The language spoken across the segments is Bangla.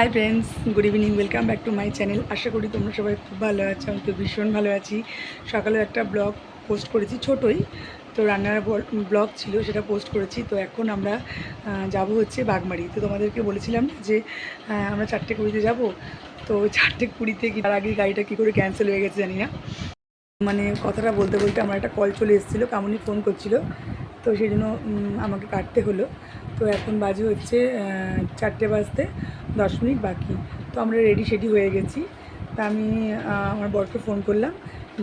Hi friends good evening welcome back to my channel আশা করি তোমরা সবাই খুব ভালো আছো, আমি তো ভীষণ ভালো আছি। সকালে একটা ব্লগ পোস্ট করেছি ছোটোই, তো রান্নার ব্লগ ছিল, সেটা পোস্ট করেছি। তো এখন আমরা যাব হচ্ছে বাগমারি। তো তোমাদেরকে বলেছিলাম যে আমরা চারটে কুড়িতে যাব। তো চারটে কুড়িতে কি তার আগে গাড়িটা কী করে ক্যান্সেল হয়ে গেছে জানি না। মানে কথাটা বলতে বলতে আমার একটা কল চলে এসেছিল, কামনি ফোন করছিল। তো সেই জন্য আমাকে কাটতে হলো। তো এখন বাজে হচ্ছে চারটে বাজতে। দশ মিনিট বাকি। তো আমরা রেডি সেডি হয়ে গেছি। তা আমি আমার বরকে ফোন করলাম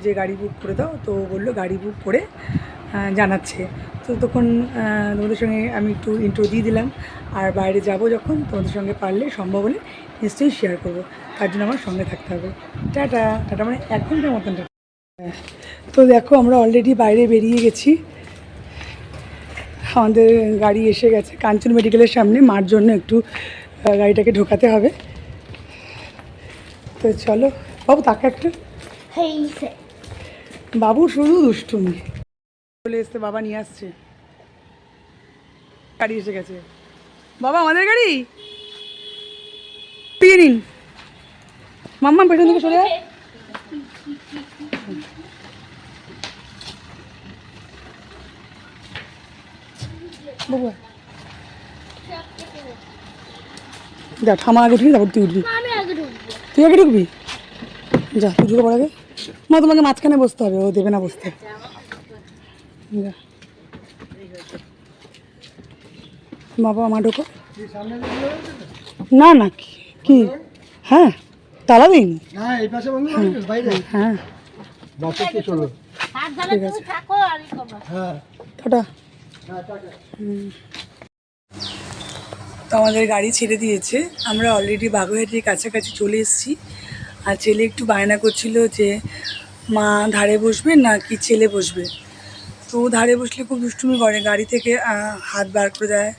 যে গাড়ি বুক করে দাও। তো বলল গাড়ি বুক করে জানাচ্ছে। তো তখন তোমাদের সঙ্গে আমি একটু ইন্ট্রো দিয়ে দিলাম। আর বাইরে যাব যখন, তোমাদের সঙ্গে পারলে সম্ভব হলে নিশ্চয়ই শেয়ার করব। তার জন্য আমার সঙ্গে থাকতে হবে। টাটা টাটা মানে এক ঘণ্টার মতন তো দেখো আমরা অলরেডি বাইরে বেরিয়ে গেছি। আমাদের গাড়ি এসে গেছে। কাঞ্চন মেডিকেলের সামনে। মার জন্য একটু গাড়িটাকে ঢোকাতে হবে। তো চলো বাবু তাকে একটা। বাবু শুধু দুষ্টুমি। চলে এসছে বাবা নিয়ে আসছে। গাড়ি এসে গেছে। বাবা আমাদের গাড়ি? দিয়ে নিন। মাম্মা পেছন দিকে সরে। বাবু। দেখ ঠামা আগে উঠবি তারপর তুই উঠবি। আমি আগে ঢুকবো। তুই আগে ঢুকবি? যা তুই ঢুকে পড় আগে মা তোমাকে মাঝখানে বসতে হবে ও দেবে না বসতে। যা। বাবা মা ঢোকো। না না কি হ্যাঁ তালা দিন হ্যাঁ ই করো হ্যাঁ টাটা। হ্যাঁ টাটা। তো আমাদের গাড়ি ছেড়ে দিয়েছে। আমরা অলরেডি বাগুইহাটির কাছাকাছি চলে এসেছি। আর ছেলে একটু বায়না করছিল যে, মা ধারে বসবে না কি ছেলে বসবে? তো ধারে বসলে খুব দুষ্টুমি করে, গাড়ি থেকে হাত বার করে দেয়,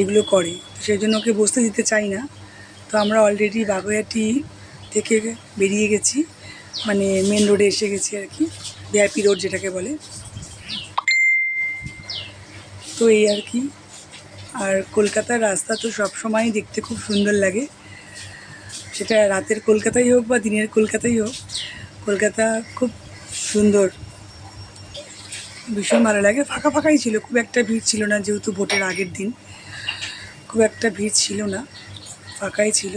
এগুলো করে। সেই জন্য ওকে বসতে দিতে চাই না। তো আমরা অলরেডি বাগুইহাটি থেকে বেরিয়ে গেছি। মানে মেন রোডে এসে গেছি আর কি ভিআইপি রোড যেটাকে বলে। তো এই আর কি। আর কলকাতার রাস্তা তো সবসময়ই দেখতে খুব সুন্দর লাগে। সেটা রাতের কলকাতাই হোক বা দিনের কলকাতাই হোক, কলকাতা খুব সুন্দর। ভীষণ ভালো লাগে। ফাঁকা ফাঁকাই ছিল, খুব একটা ভিড় ছিল না যেহেতু ভোটের আগের দিন। খুব একটা ভিড় ছিল না, ফাঁকাই ছিল।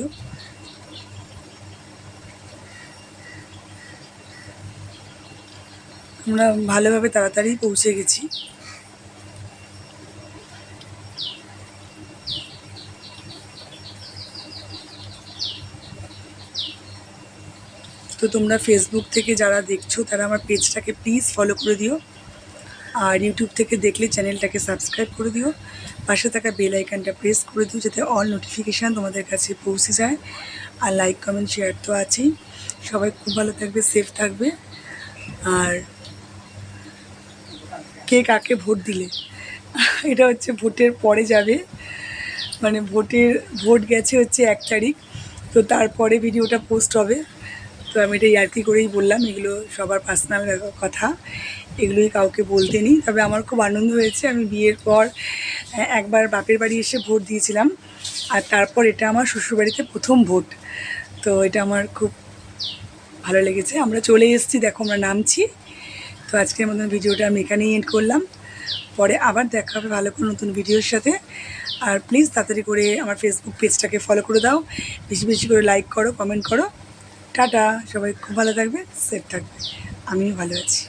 আমরা ভালোভাবে তাড়াতাড়ি পৌঁছে গেছি। তো তোমরা ফেসবুক থেকে যারা দেখছ, তারা আমার পেজটাকে প্লিজ ফলো করে দিও। আর ইউটিউব থেকে দেখলে চ্যানেলটাকে সাবস্ক্রাইব করে দিও। পাশে থাকা বেল আইকনটা প্রেস করে দিও, যাতে অল নোটিফিকেশান তোমাদের কাছে পৌঁছে যায়। আর লাইক কমেন্ট শেয়ার তো আছেই। সবাই খুব ভালো থাকবে সেফ থাকবে। আর কে কাকে ভোট দিলে? এটা হচ্ছে ভোটের পরে যাবে। মানে ভোটের, ভোট গেছে হচ্ছে এক তারিখ। তো তারপরে ভিডিওটা পোস্ট হবে। তো আমি এটা ইয়ার্কি করেই বললাম, এগুলো সবার পার্সোনাল কথা, এগুলোই কাউকে বলতে নেই। তবে আমার খুব আনন্দ হয়েছে, আমি বিয়ের পর একবার বাপের বাড়ি এসে ভোট দিয়েছিলাম, আর তারপর এটা আমার শ্বশুরবাড়িতে প্রথম ভোট। তো এটা আমার খুব ভালো লেগেছে। আমরা চলে এসেছি, দেখো আমরা নামছি। তো আজকের মতন ভিডিওটা আমি এখানেই এন্ড করলাম। পরে আবার দেখা হবে ভালো কোনো নতুন ভিডিওর সাথে। আর প্লিজ তাড়াতাড়ি করে আমার ফেসবুক পেজটাকে ফলো করে দাও। বেশি বেশি করে লাইক করো কমেন্ট করো। টাটা সবাই খুব ভালো থাকবে সেফ থাকবে আমিও ভালো আছি।